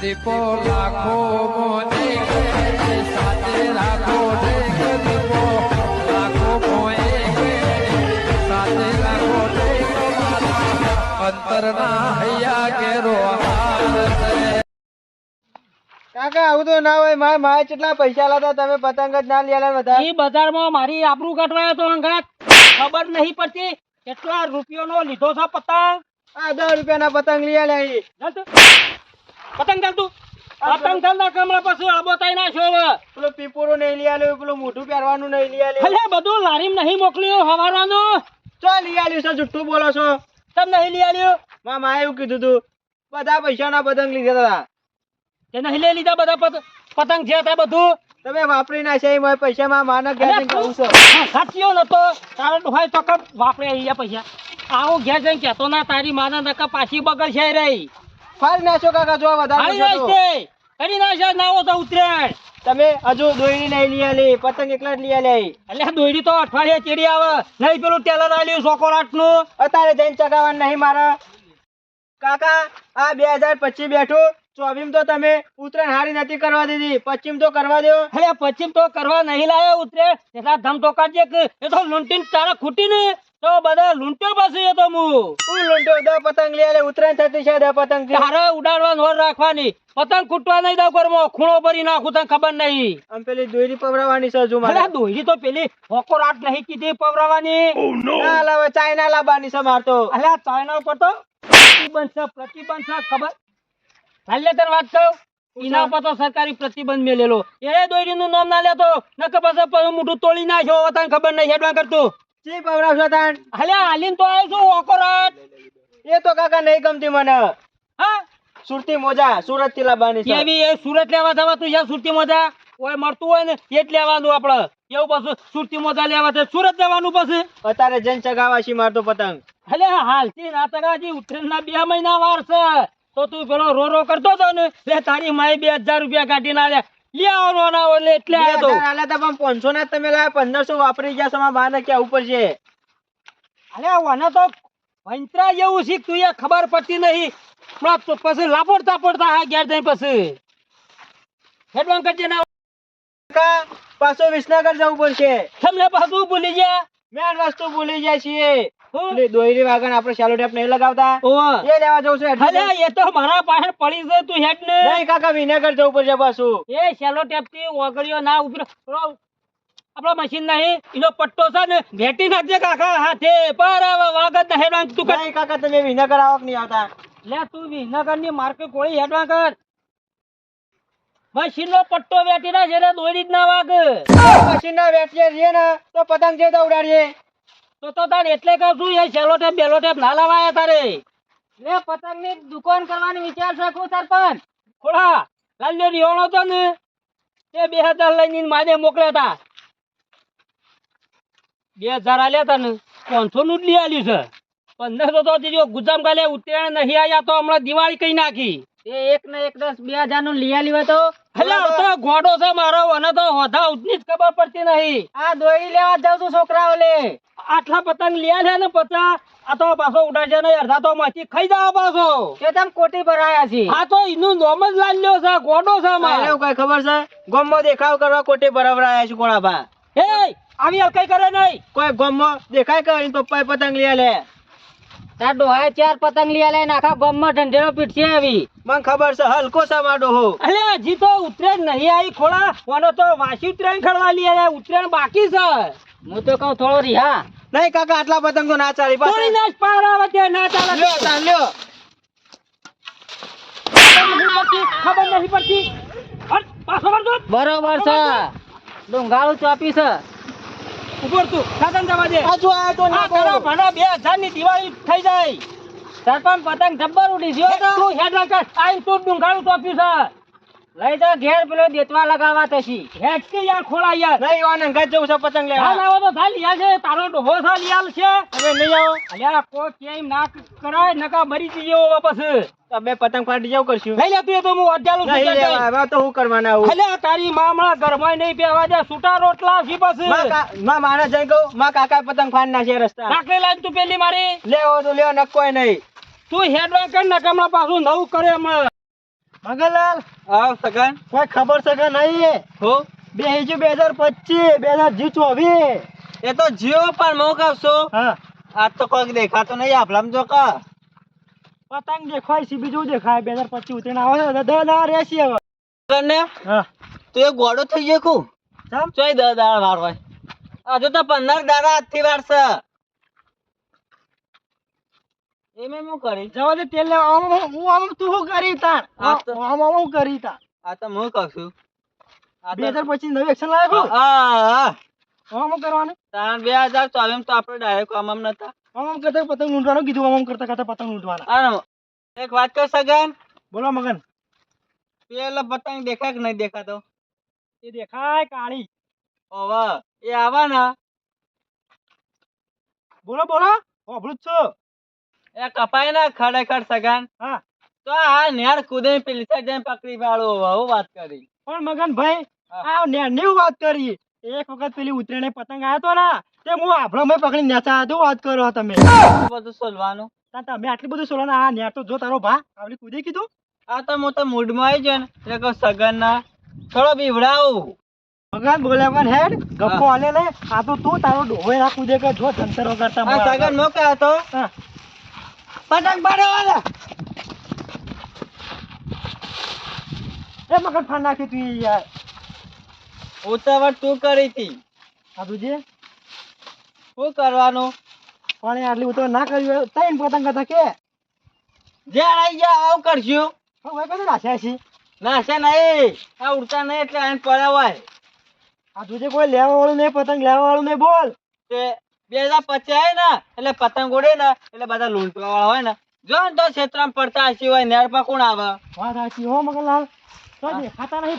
દીપો લાખો મોને સાથે રાખો દીપો. લાખો મોએ સાથે રાખો અંતરના હૈયા કેરો કાકા આવું તો ના હોય. મારે મારે કેટલા પૈસા લાતા તમે પતંગ જ ના લેલા બધા. ઈ બજારમાં મારી આબરૂ કટવાયો તો અંગાત ખબર નહીં પડતી કેટલા રૂપિયાનો લીધો છે પતંગ. આ દસ રૂપિયાના પતંગ લઈ આલ્યા. પતંગ ચાલ તું પતંગ ના કમળા પછી અબોતાઈ ના છો હવે. પેલો પીપોરો નહીં લઈ આલ્યો પેલું મોઢું પહેરવાનું નહીં લઈ આલ્યો. અલ્યા બધું લારીમ નહીં મોકલ્યું હવારવાનું ચો લઈ આલ્યું છે જુઠ્ઠું બોલો છો? તમ નહીં લઈ આલ્યું? મા માએ એવું કીધું તું બધા પૈસાના પતંગ લીધા હતા તે નહીં લઈ લીધા બધા પતંગ છે તે બધું? તમે વાપરી નાખ્યા મારા પૈસા માં માને જઈને કહું છું. સાચીઓ નતો. તારે ડોહાય તો વાપરે અહીંયા પૈસા. આવો ઘેર જઈને કહેતો ના તારી માના નકા પાછી બગડશે રહી ફાડી નાખો કાકા જો વધારે હારી પૈસા તો. નાખશે કરી નાખશે ના હો તો ઉતરેણ તમે હજુ દોયડી નહીં લઈ આલી પતંગ એકલા જ લઈ આલી એટલે દોયડી તો અઠવાડિયે ચીડી આવે. નહીં પેલું ટેલર આલ્યું ચોકોલાટનું અત્યારે જઈને ચગાવવાનું નહીં મારે. કાકા આ બે હજાર પચીસ બેઠું. ચોવીમ તો તમે ઉત્તરાયણ હારી નથી કરવા દીધી. પશ્ચિમ તો કરવા દેવો અરે પશ્ચિમ તો કરવા નહીં લાયો ઉતરે એટલા ધમ તો કાઢજે કે એ તો લૂંટીને તારા ખૂટી ને તો બધા લૂંટ્યો પાસે એ તો હું હું લૂંટો? દસ પતંગ લઈ આલે ઉત્તરાયણ થતી છે દસ પતંગ. તારે ઉડાડવાનું હોર રાખવાની. પતંગ ખૂટવા નહીં દઉં કરમો ખૂણો ભરી નાખું તને ખબર નહીં. આમ પેલી દોરી પવરાવાની છે જો મારે. અરે તો પેલી હોકોરાટ નહીં કીધી પવરાવાની. ના. લાવે ચાઇના લાવવાની છે માર તો. અલ્યા ચાઇના ઉપર તો પ્રતિબંધ છે પ્રતિબંધ છે ખબર? હાલે તને વાત કહું? એના ઉપર તો સરકારી પ્રતિબંધ મેલેલો. એ દોયડી નું નામ ના લેતો નકર પછી પછી મોઢું તોડી નાખ્યો હવે તને ખબર નહીં હેડવા કરતું. ચી પવરાવશો તાન અલ્યા હાલીન તો આવ્યો છું ઓકોરટ એ તો કાકા નહીં ગમતી મને. હા? સુરતી મોજા સુરતથી લાવવાની છે. એવી એ સુરત લેવા જવા તું જ્યાં સુરતી મોજા ઓય મરતું હોય ને એ જ લેવાનું આપણે એવું પાછું સુરતી મોજા લેવા છે સુરત જવાનું પછી. અત્યારે જન ચગાવાશી મારતો પતંગ. અલે હાલથી ના તગાજી ના બે મહિના વાર છે. તો તું પેલો રો રો કરતો હતો ને લે તારી માય બે હજાર રૂપિયા કાઢી ના લે આવવાનો ના હોય એટલે બે તો. પણ ના તમે વાપરી ગયા છો બાને ક્યાં ઉપર છે? અલે મને તો વંતરા જેવું શીખ તું એ ખબર પડતી નહીં. હમણાં તો પછી લાપોડતા પડતા હા ઘેર જઈ પછી. હેડવાન કરજે ના. પાછો વિસનગર જવું પડશે. તમને પાછું ભૂલી ગયા. મેન વસ્તુ ભૂલી જાય છીએ? દોયરી વાગણ આપણે શાલો ટેપ નહીં લગાવતા. એ લેવા જવું છે અલે એ તો મારા પાસે પડી છે તું હેડ ને. નહીં કાકા વિનેગર જવું પડશે પાછું. એ સેલો ટેપથી ઓગળીઓ ના ઉપર આપણો મશીન નહીં એનો પટ્ટો છે ને ભેટી નાખજે કાકા હાથે. પર વાગત ના હેડવાન તું કાકા તમે વિનેગર આવક નહીં આવતા. લે તું વિનગરની માર્કે કોળી હેડવાન કર. મશીન નો પટ્ટો વેટી ના છે દોડી જ ના વાગ. મશીન ના વેચીએ છીએ ને તો પતંગ જે દોડાડીએ તો તો તાર એટલે કહું છું? એ સેલો ટેપ બેલો ટેપ ના લાવાયા તારે. લે પતંગની દુકાન કરવાની વિચાર છે કુ સરપંચ ખોડા લાલ્યો રિયોણો તો ને. તે બે હજાર લઈને માને મોકલ્યા તા. બે હજાર આલ્યા તા ને પાંચસો નું જ લઈ આલ્યું છે. પંદરસો તો હજી ગુજામ કાલે ઉત્તરાયણ નહીં આવ્યા તો હમણાં દિવાળી કઈ નાખી. એ એક ને એક દસ બે હજારનું લઈ આલ્યું તો એટલે તો ગોડો છે મારો અને તો હોધા ઉઠની જ ખબર પડતી નહીં. આ દોયડી લેવા જાવ છું છોકરાઓ લે આટલા પતંગ લ્યા છે ને પચા આ તો પાછો ઉડાડશે ને અડધા તો માંથી ખાઈ જાવ પાછો. કે તમે કોટી ભરાયા છે આ તો એનું નોમ જ લાલ્યો છે ગોડો છે મારે એવું કઈ ખબર છે? ગોમમાં દેખાવ કરવા કોટી બરાબર આયા છે ગોળાભા. એ આવી કઈ કરે નહીં. કોઈ ગોમો દેખાય કરે તો પતંગ લઈ લે? તાર ડોહા ચાર પતંગ લઈ આલે આખા ગામમાં ઢંઢેરો પીટશે આવી. મને ખબર છે હલકો છે મારો હો. અલે હજી તો ઉતરેણ નહીં આવી ખોળા. ઓનો તો વાસી ઉતરેણ ખડવા લઈ આલે ઉતરેણ બાકી છે. હું તો કહું થોડો રિહા નહીં કાકા આટલા પતંગ તો ના ચાલી તોડી પાછા નાખ પાર આવે તે ના ચાલે. લ્યો તાન લ્યો. ખબર નથી પડતી. પાછો બરોબર છે. ડુંગાળું ચોપી છે. તું. સાધન જવા દે. પાછું આ તો ના કરો બે હજારની દિવાળી થઈ જાય. સરપંચ પતંગ જબ્બર ઉડી જો તું હેડ લાગ આઈ તું ડુંગાળું ટોપ્યું છે. લઈ જા ઘેર પેલો દેતવા લગાવવા તશી હેડ કે યાર ખોળા યાર. નહીં આને અંગાત જવું છે પતંગ લેવા. લેવા આવો તો થાય યાર છે. તારો ડોહો થાલી લિયાલ છે. હવે નહીં આવો. અલ્યા કો ક્યાંય ના કરાય નકા મરી જઈએ વાપસ. તમે પતંગ ફાટી જાવ કરશું. લઈ લે તું તો હું અડ્યાલું નહીં છું લેવા હવે તો હું કરવાના આવું. અલ્યા તારી માં હમણાં ઘરમાં નહીં પહેવા દે છૂટા રોટલા છી પછી. માં મારા જઈ ગયો માં કાકા પતંગ ફાડ ના છે રસ્તા. નાખી લાઈન તું પેલી મારી. લેવો તો લેવો નકોય નહીં. તું હેડવાન કર ને હમણાં પાછું નવું કરે હમણાં. મંગલલાલ. આવ સગન. કોઈ ખબર છે કે નહીં? હો? બે હજુ બે હજાર પચીસ બે હજાર જી ચોવીસ. એ તો જીઓ પણ મો હા. આજ તો કોઈક દેખાતો નહીં આપલામ જો કા. પતંગ દેખાય છે બીજું દેખાય. બે હજાર પચીસ ઉતરીને આવે છે. દસ દાડા રહેશે હવે. સગન તું એ ગોડો થઈ ગયો કુ ચમ? ચોય દસ દાડા વાર હોય. હજુ તો પંદર દાડા આજથી વાર છે. શું કરી? જવા દે તેલ લેવા. આમ હું આમ તું હું કરી તાણ આમ આમ હું કરી તાણ આ તો હું કહું છું. બે હજાર પચીસ નવી એક્શન લાવ્યો હા હા આમ આમ કરવાનું? તાણ બે હજાર ચોવીસ તો આપણે ડાયરેક્ટ આમ આમ નતા. આમ કરતા પતંગ લૂંટવાનું કીધું આમ કરતા કરતા પતંગ લૂંટવાના. આનો એક વાત કર સગન. બોલો મગન. પેલો પતંગ દેખાય કે નહીં દેખાતો? એ દેખાય કાળી. ઓવે એ આવા ને બોલો બોલો. હોભળું જ છું. એ કપાય ને ખરેખર સગન. હા. તો આ નેર કુદે પેલી સાઈડ જઈને પકડી પાડો હું વાત કરી. પણ મગન ભાઈ આ આ નેની વાત કરી. એક વખત પેલી ઉતરેણે પતંગ આયો તો ને. તે હું આપણો મેં પકડી નેચા હતો વાત કરો તમે. બધું સોલવાનું. તમે આટલી બધું સોલો આ નેટ તો જો તારો ભા આવડી કૂદી કીધું? આ તો હું તો મૂડમાં આવી ગયો ને એટલે કહું સગન ના થોડો બીવડાવું. મગન બોલે મગન હેડ ગપ્પો હાલે લે. આ તો તું તારો ડોહો ના કૂદે કે જો જંતર વગાડતા આ સગન મોકે હતો હા. પતંગ પાડવાના એ મગન ફાન નાખી તું યાર. ઉતાવળ તું કરી હતી. આ તુજે શું કરવાનું? પણ આટલી ઉતર ના કર્યું હોય પતંગ હતા કે? જે આવી ગયા આવું કરશું. હવે કદી નાખ્યા છે ના છે નહીં. આ ઉડતા નહીં એટલે આને પડાવાય. આ તુજે કોઈ લેવા વાળું નહીં પતંગ લેવા વાળું નહીં બોલ. તે બે હજાર આવે ને એટલે પતંગ ઉડે ને એટલે બધા લૂંટવા વાળા હોય ને. જો ને તો ક્ષેત્રમાં પડતા હસી હોય નેર પર કોણ આવે? વાત સાચી હો મગનલાલ તો ખાતા નહીં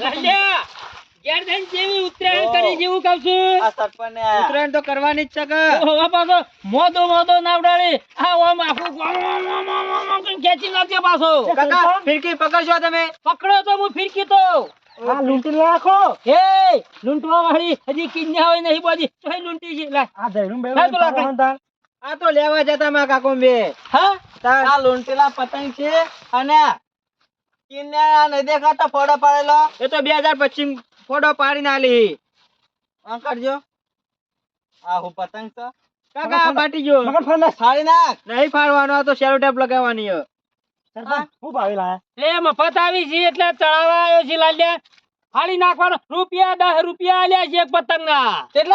પતંગ. ઘેર જેવી ઉત્તરાયણ કરી જેવું કહું છું. આ સરપંચ ઉત્તરાયણ તો કરવાની જ છે કે. હવે પાછો મોદો મોદો નાવડાડી આ ઓમ આખું ખેંચી નાખજે પાછો. કાકા, ફિરકી પકડશો તમે. પકડો તો હું ફિરકી તો. આ લૂંટી નાખો હે લૂંટવા વાળી હજી કિન્યા હોય નહીં બોજી તોય લૂંટી છે. લે આ બે ના તો. આ તો લેવા જતા માં કાકો બે. હા? આ લૂંટેલા પતંગ છે અને કિન્યા નહીં દેખાતા ફોડો પાડેલો. એ તો બે હજાર પચીસ ફોટો પાડી નાલી. આ કરજો આ હું પતંગ તો કાકા આ ફાટી ગયો. મગર ફાડી ફાડી નાખ. નહીં ફાડવાનો આ તો સેલો ટેપ લગાવવાની હે સરપંચ, હું. ભાવી લાયા? લે મફત આવી છે એટલે ચડાવવા આવ્યો છે લાલ્યા. ફાડી નાખવાનો. રૂપિયા દસ રૂપિયા આલ્યા છે એક પતંગ ના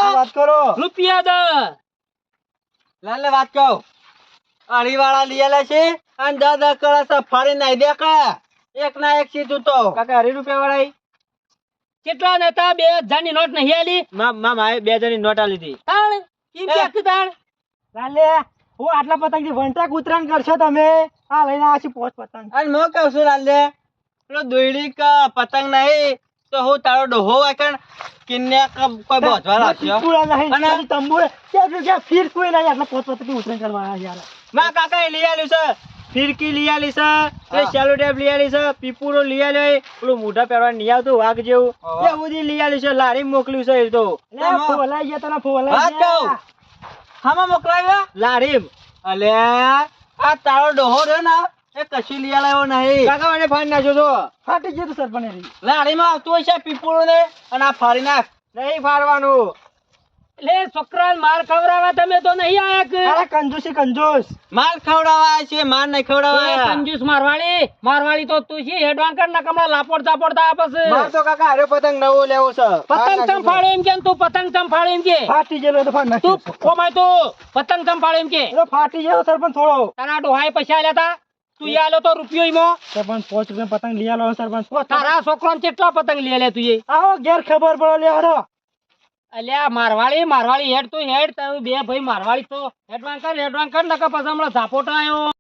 આ વાત કરો. રૂપિયા 10 લાલે વાત કહો. અઢી વાળા લીયેલા છે અને દાદા કળા ફાડી નાઈ દેખા. એક ના એક સીધું તો. કાકા અઢી રૂપિયા વાળા કેટલા નેતા બે હજારની નોટ નહીં આલી. મા માએ બે હજારની નોટ આલી હતી. તાણ? કેમ કે તાણ? લાલે હું આટલા પતંગથી વંટાક ઉતરાણ કરશો તમે? આ લઈને આશી પોચ પતંગ. અને મો કહું છું લાલે પેલો દોયડી ક પતંગ નહીં તો હું તારો ડોહો કિન્યા ક કોઈ બોજવા લાગ્યો? પૂરા નહીં અને- તંબુ કે ક્યાં ફીર કોઈ નહીં આટલા પોચ પતંગ ઉતરાણ કરવા યાર. માં કાકા લઈ આલ્યું છે. ફિરકી લઈ આલી છે. સેલો ટેપ લઈ આલી છે પીપુરો લઈ આલ્યો પેલું મોઢા પહેરવા નહીં આવતું વાઘ જેવું. એ બધી લઈ આલી છે લારી મોકલ્યું છે એ તો. ફોલાઈ ગયા તને ફોલાઈ ગયા. હામાં મોકલાવ્યા? લારીમ. અલે આ તારો ડોહો રહ્યો ને એ કશી લઈ આવ્યો નહીં. કાકા મને ફાન નાખ્યો તો ફાટી ગયું સરપંચ. એરી. લાડીમાં આવતું હોય છે પીપુરો ને અને આ ફાડી નાખ. નહીં ફાડવાનું. લે છોકરા માર ખવડાવવા તમે તો નહીં આયા કે? અરે કંજૂસી કંજૂસ. માર ખવડાવવા છે માર નહીં ખવડાવવા કંજૂસ મારવાળી મારવાળી તો તું છે હેડવાન કર ના કમળા લાપોડ ચાપોડ તા આપસ માર તો કાકા હારે પતંગ નવો લેવો છે. પતંગ ચંફાળે એમ કે તું પતંગ ચંફાળે એમ કે? ફાટી જેલો તો ફાડ તું કોમાય તો પતંગ ચંફાળે એમ કે? એનો ફાટી ગયેલો સરપંચ થોડો. તારા ડોહાએ પૈસા લેતા તું? ઈ આલ્યો તો રૂપિયો ઈમો? સરપંચ પાંચ રૂપિયા પતંગ લઈ આલો સરપંચ. તારા છોકરાને કેટલા પતંગ લઈ લે તું આવો ઘેર ખબર પડો લે હડો અલ્યા મારવાળી મારવાળી હેડ તું હેડ તારું બે ભાઈ મારવાળી તો. હેડવાન કર હેડવાન કર નકર પછી હમણાં ઝાપોટા આવ્યો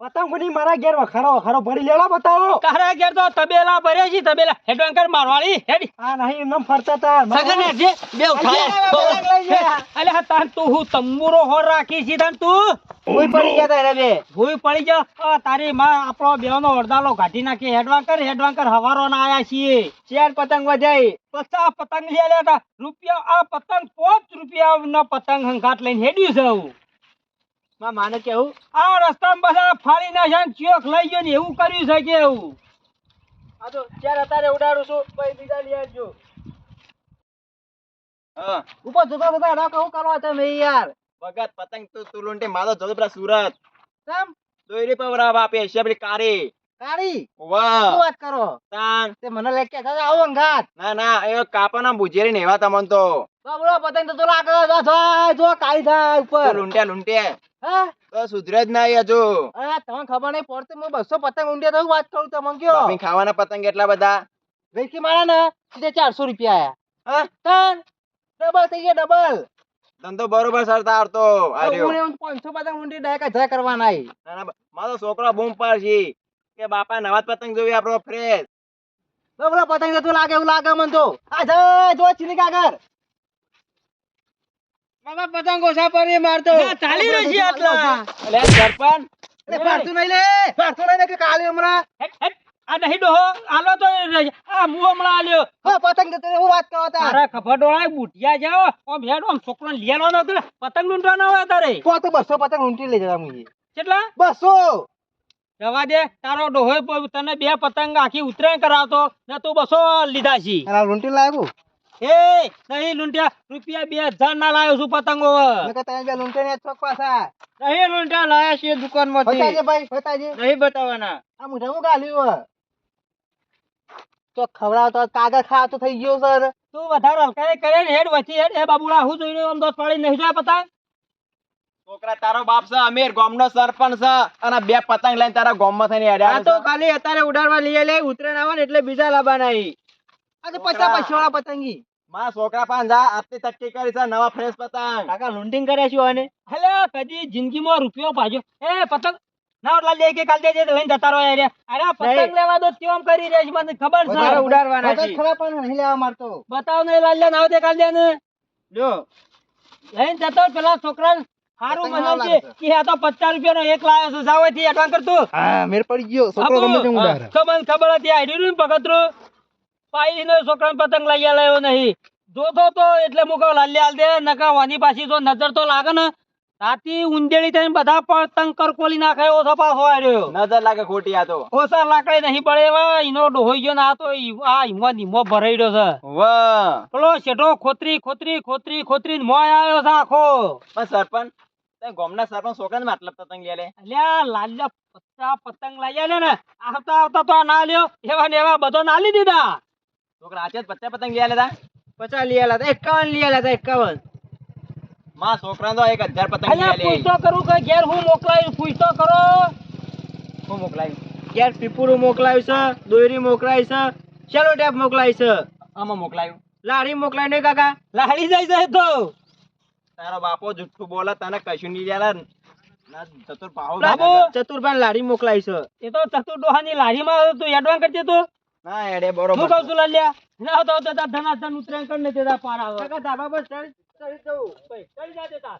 પતંગ બની મારા ઘેર વખારો વખારો ભરી લેલા બતાવો. કારા ઘેર તો તબેલા ભરે છે તબેલા. હેડવાન કર મારવાળી હેડ. આ નહીં એમ ફરતા તા સગન હેડ બે ઉઠાય અલ્યા તાન તું હું તંબુરો હોર રાખી છે તાન તું. કોઈ પડી ગયા તારે બે. ભૂઈ પડી જા તારી માં આપણો બેનો અડધાલો કાઢી નાખી. હેડવાંકર હેડવાંકર હવારો ના આયા છીએ. ચાર પતંગ વધાઈ પચાસ પતંગ લઈ આલ્યા રૂપિયા આ પતંગ પાંચ રૂપિયા નો પતંગ હંગાટ લઈને હેડ્યું છે હું. માં માને કેવું? આ રસ્તામાં બધા ફાડી નાખ્યા ને ચોક લઈ ગયો ને એવું કર્યું છે કે એવું? આ તો ચાર અત્યારે ઉડાડું છું. પછી બીજા લઈ આવજો. હા. ઉપર જતા જતા એના કહું કરવા તમે યાર? ભગત પતંગ તું તું લૂંટી મારો જતો પેલા સુરત. કેમ? દોયરી પવરા બાપે છે પેલી કારી કાળી? શું વાત કરો? તાન. તે મને લઈ કે દાદા આવો અંગાત. ના ના એ કાપાના બુજેરી નેવા તમન તો. બાબલો પતંગ તો તો લાગે જો જો જો કાળી થાય ઉપર. લૂંટ્યા લૂંટ્યા હા? તો સુધરે જ ના હજુ. અરે તમને ખબર નહીં પડતી હું બસો પતંગ ઊંડે તો વાત કરું તમને કયો? બાપી ખાવાના પતંગ એટલા બધા. વેચી મારા ને સીધે ચારસો રૂપિયા હા? તાન ડબલ થઈ ગયા ડબલ ધંધો બરોબર સરતા આવતો હું પાંચસો પતંગ ઊંડી ડાયક હજાર કરવાના મારો છોકરો બૂમ પાડશે કે બાપા નવા પતંગ જોઈ આપણો ફ્રેશ બબલો પતંગ તો લાગે એવું લાગે મને તો આ જા જો ચીની કાગર બાબા પતંગ ઓછા પર મારતો ચાલી રહી છે આટલા લે સરપંચ એટલે ફાડતું નહીં લે ફાડતું નહીં લે કે કાલે હમણાં. આ નહીં ડોહો આલો તો. આ મું હમણાં આલ્યો. હા પતંગ તો હું વાત કરો તા અરે ખબર ડોળાય બુટિયા જાઓ આમ હેડ આમ છોકરો લેલો ન હતો પતંગ લૂંટવાનો હોય તારે. કો તો બસો પતંગ લૂંટી લઈ જતા મુજે. કેટલા? બસો! જવા દે તારો ડોહો તને બે પતંગ આખી ઉતરાયણ કરાવતો ને તું બસો લીધા છી. અરે લૂંટી લાગ્યું એ નહીં લૂંટ્યા રૂપિયા બે હજાર ના લાવ્યો છું પતંગો તમે બે ને ચોક પાછા. નહીં લૂંટ્યા લાયા છીએ દુકાનમાંથી ભાઈ બતાજે નહીં બતાવવાના. આ મુઢા હું ગાલ્યું તો ખવડાવતો કાગળ ખાતો થઈ ગયો સર. તું વધારે હલકાઈ કરે ને હેડ વચ્ચે હેડ એ બાબુડા હું જોઈને આમ દોત પાડી નહીં જોયા પતંગ? છોકરા તારો બાપ છે અમીર ગામનો સરપંચ છે અને બે પતંગ લઈને તારા ગામમાં થઈને હેડ્યા તો ખાલી અત્યારે ઉડાડવા લઈએ લે ઉતરેણ આવે ને એટલે બીજા લાવવાના નહીં અને તો પચાસ વાળા પતંગી. મારા છોકરા પાન જા આટલી તક્કી કરી છે નવા ફ્રેશ પતંગ. કાકા લૂંટિંગ કરે છે અને હલે કદી જિંદગીમાં રૂપિયો પાજો એ પતંગ ના ઓટલા લે કે કાલ દેજે તો લઈને જતા રહો યાર. અરે પતંગ લેવા દો કેમ કરી રહી મને ખબર વધારે છે ઉડાડવાના છે. ખરા પણ નહીં લેવા મારતો. બતાવ ને લાલ લે ના દે કાલ દે ને જો લઈને જતો પેલા છોકરા હારું પતંગ બનાવજે કે આ તો પચાસ રૂપિયાનો એક લાવ્યો છું જાવથી એડવાન્સ કરતું. હા મેર પડી ગયો. છોકરો ગમે તેમ ઉડાડે. ખબર ખબર હતી આઈડી નું પગતરું પાઈ નો છોકરા પતંગ લઈ આવ્યો નહીં. જોતો તો એટલે મુકો લાલ્યા હાલ દે નકા વાની પાછી જો નજર તો લાગે ને રાતી ઊંધેડી થઈને બધા પતંગ કરકોલી નાખે એવો સપાસો આવ્યો નજર લાગે ખોટી આ તો. ઓસા લાકડી નહીં પડે એવા ઈનો ડોહોઈ ગયો ના તો આ ઈમો નીમો ભરાઈ રહ્યો છે. વાહ. પેલો શેઠો ખોતરી ખોતરી ખોતરી ખોતરી મો આવ્યો છે આખો. પણ સરપંચ તે ગોમના સરપંચ છોકરાને માટલા પતંગ લે લે? અલ્યા લાલ્યા પત્તા પતંગ લઈ આલે ને આવતા આવતા તો આ ના લ્યો એવા ને એવા બધો ના લી દીધા. છોકરા આજે જ પચાસ પતંગ લે લેતા પચાસ લઈ આલા હતા એકાવન લઈ આલા હતા એકાવન. મારા છોકરા તો એક હજાર પતંગ અલ્યા પૂછતો કરું કે ઘેર હું મોકલાયું? પૂછતો કરો. હું મોકલાયું? ઘેર પીપુરું મોકલાયું છે દોયરી મોકલાય છે ચેલો ટેપ મોકલાય છે? આમાં મોકલાયું. લાડી મોકલાય ને કાકા. લાડી જાય છે તો. તારો બાપો જુઠ્ઠું બોલે તને કશું નહીં લે ના ચતુર ભાવ બાબુ. ચતુરભાઈ લાડી મોકલાય છે. એ તો ચતુર ડોહાની લારીમાં તું એડવાન્સ કરજે તું. ના એડે હું બરોબર કહું છું લાલ્યા ના તો તો તાર ધનાધન ઉતરે કરીને દેતા પાર કાકા ધાબા પર ચડી. ચડી જવું. ચડી જા દેતા